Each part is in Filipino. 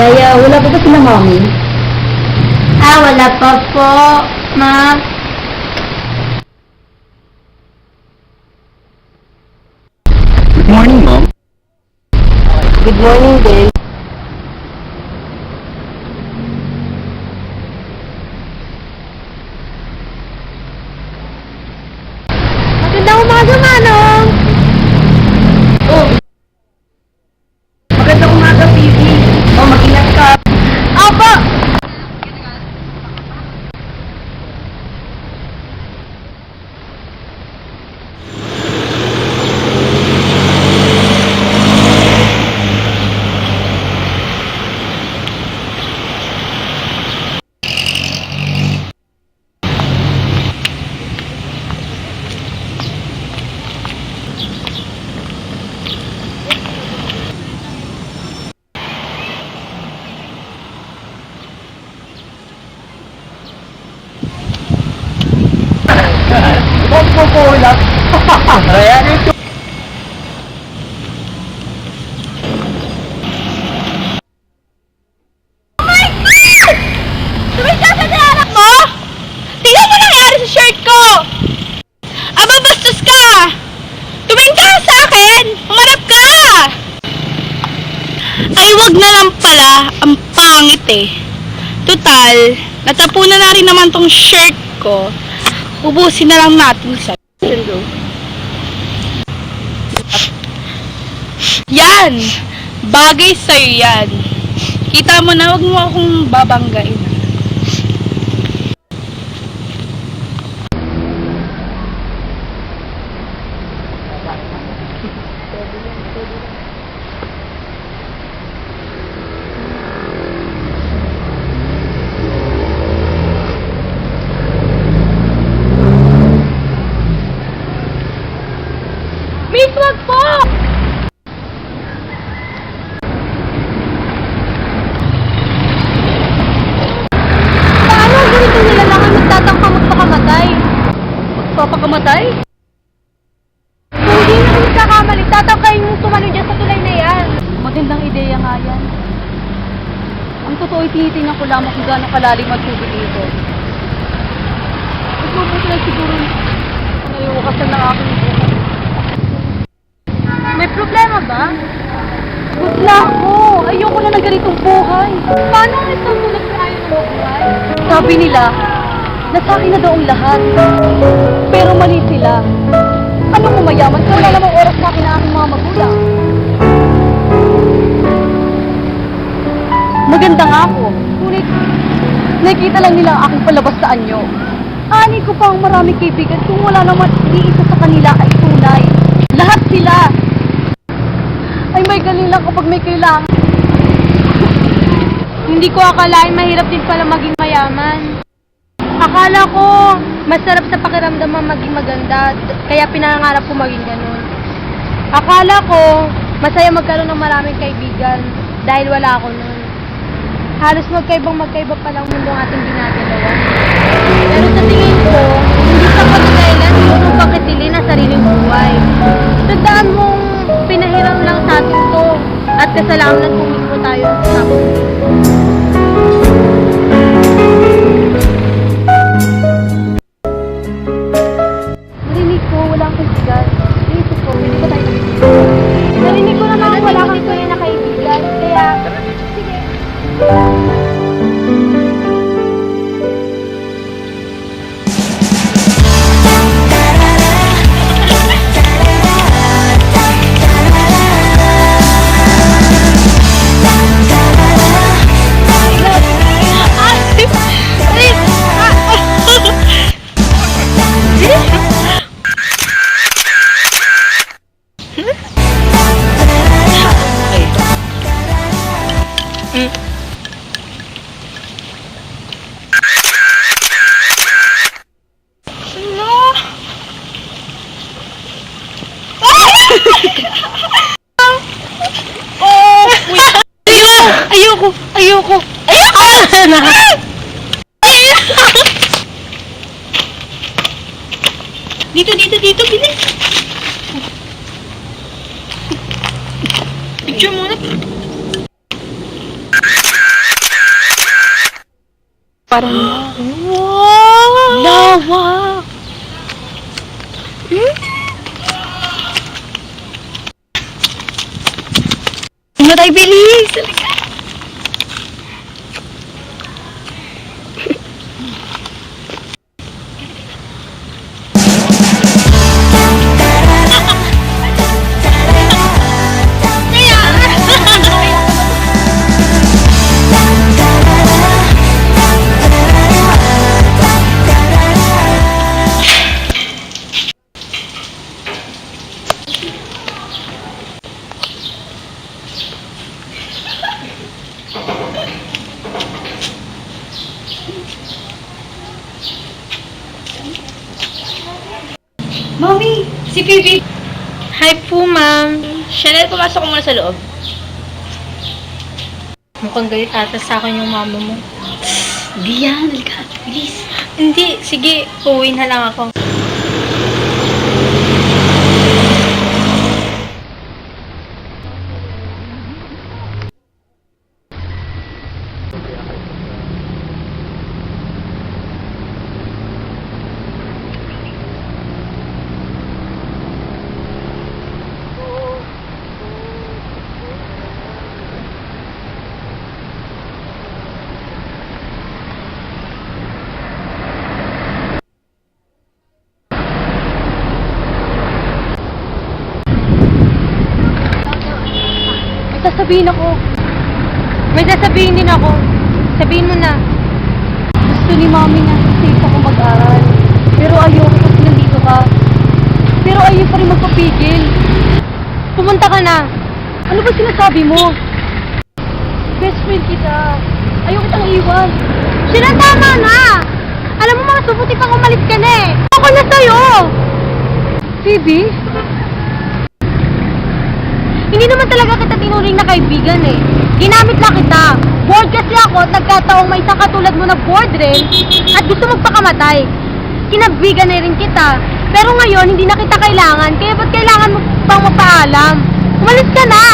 Yaya, wala pa ba sila mami? Ah, wala pa po, ma. Good morning, Mom. Good morning, Del. Magandang umaga, Manong. Oh! Magandang umaga, Phoebe. Oh, mag-ingat ka. Opo. Huwag mo po ulat. Ayan, ito. Tumig ka sa anak mo? Tingnan mo nangyari sa shirt ko! Aba, bastos ka! Tumingin ka sa akin! Umarap ka! Ay, wag na lang pala. Ang pangit eh. Total, natapunan na rin naman tong shirt ko. Ubusin na lang natin sa Yan! Bagay sa'yo yan. Kita mo na, wag mo akong babanggain. Miss, wag po! Paano ganito nila lang ang nagtatangka magpakamatay? Magpapakamatay? Kung hindi na kami nagkakamali, tatangkayin yung tumalon dyan sa tulay na yan. Magandang ideya nga yan. Ang totoo, tinitingnan ko lamang kung gaano kalalim ang tubig dito. Mas mabuti na siguro kung naiwakasan ng aking buhay. May problema ba? Wala ko! Ayoko na ng ganitong buhay. Paano ang isang tulad na ayaw na mabuhay? Sabi nila, na sa akin na daw ang lahat. Pero mali sila. Anong umayaman kung wala namang oras sa akin na aking mga magulang? Maganda nga ako. Ngunit, nakikita lang nila ang aking palabas sa anyo. Ani ko pa ang maraming kaibigan kung wala naman iisa sa kanila ay tunay. Lahat sila. Ay may galing lang kapag may kailangan. Hindi ko akalain mahirap din pala maging mayaman. Akala ko masarap sa pakiramdam maging maganda, kaya pinangarap ko maging ganun. Akala ko masaya magkaroon ng maraming kaibigan dahil wala ako nun. Halos magkaibang magkaiba palang mundo ang ating ginagalawan. Pero sa tingin ko, hindi sa pagkailan yung 啊。Parang wow! Lawa! Ano tayo, bilis? Mami, Pumasok ko muna sa loob. Mukhang galit ata sa akin yung mama mo. Di yan, halika. Bilis. Hindi, sige, uwi na lang ako. May sasabihin ako. May sasabihin din ako. Sabihin mo na. Gusto ni Mami na safe ako mag-aral. Pero ayoko kasi nandito ka. Pero ayaw pa rin magpapigil. Pumunta ka na. Ano ba sinasabi mo? Best friend kita. Ayaw kitang iwan. Sila tama na! Alam mo mga subuti pang umalis ka na eh. Ako na sa'yo! Phoebe? Hindi naman talaga kita tinuring na kaibigan eh. Ginamit lang kita. Bored kasi ako at nagkataong may isang katulad mo na bored rin at gusto magpakamatay. Kinabigan na rin kita. Pero ngayon, hindi na kita kailangan. Kaya ba't kailangan mo pang mapaalam? Umalis ka na!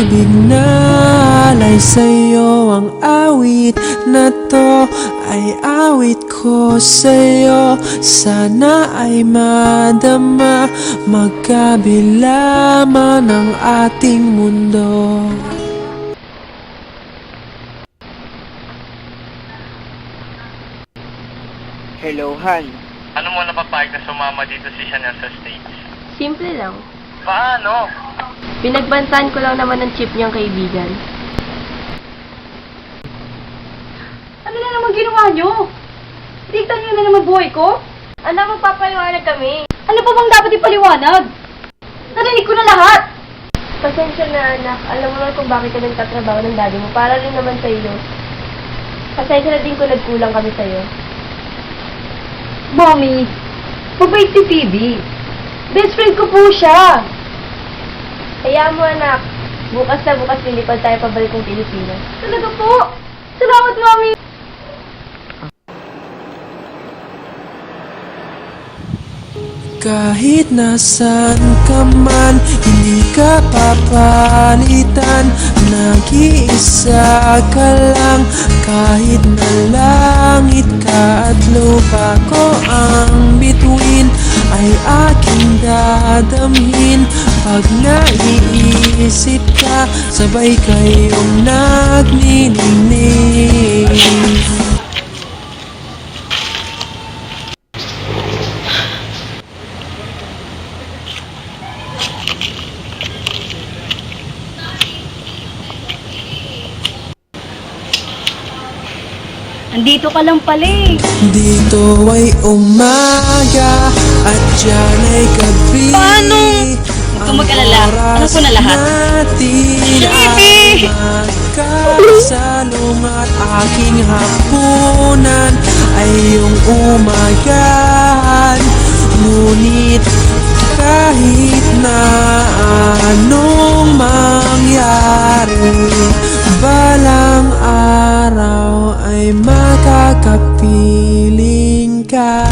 Pag-ibig na alay sa'yo Ang awit na to ay awit ko sa'yo Sana ay madama Magkabila man ang ating mundo Hello, Han. Ano mo napapayag na sumama dito si Chanel sa States? Simple lang. Paano? Pinagbantaan ko lang naman ng chip niyang kaibigan. Ano na naman ginawa nyo? Tignan nyo na naman buhay ko? Anak, magpapaliwanag kami. Ano pa bang dapat ipaliwanag? Narinig ko na lahat. Pasensya na anak. Alam mo naman kung bakit ka nagtatrabaho ng daddy mo. Para rin naman sa iyo. Pasensya na din kung nagkulang kami sa iyo. Mommy, mabait si Phoebe. Best friend ko po siya. Kaya mo anak. Bukas na bukas lilipad tayo pabalik ng Pilipinas. Talaga po. Salamat, Mommy. Kahit nasan ka man, hindi ka papalitan Nag-iisa ka lang, kahit na langit ka at lupa ko ang bituin Ay aking dadamhin Pag naiisip ka, sabay kayong nagniningning Andito ka lang pala eh. Dito ay umaga at dyan ay gabi Paano? Kang mag-alala. Alam ko na lahat. Natin Baby! ay magkasalong at aking hapunan ay iyong umagahan Ngunit Kahit na anong mangyari Balang araw ay makakapiling ka